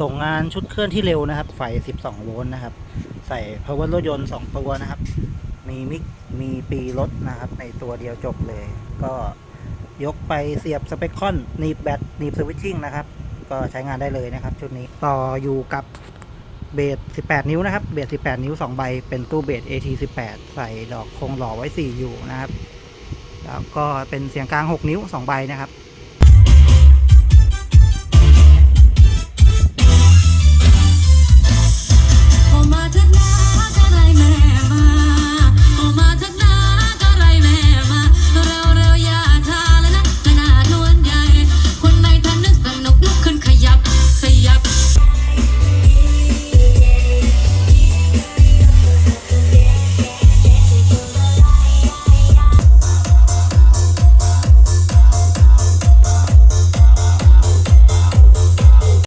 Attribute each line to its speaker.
Speaker 1: ส่งงานชุดเคลื่อนที่เร็วนะครับ ไฟ 12 โวลต์นะครับ ใส่ power รถยนต์ 2 ตัวนะครับ มีมิก มีปีรถนะครับ ในตัวเดียวจบเลย ก็ยกไปเสียบสเปคคอนหนีบแบตหนีบสวิตชิ่งนะครับ ก็ใช้งานได้เลยนะครับ ชุดนี้ต่ออยู่กับเบส18 นิ้วนะครับ เบส18 นิ้ว 2 ใบ เป็นตู้เบส AT 18 ใส่ดอกคงหล่อไว้ 4 อยู่นะครับ แล้วก็เป็นเสียงกลาง 6 นิ้ว 2 ใบนะครับ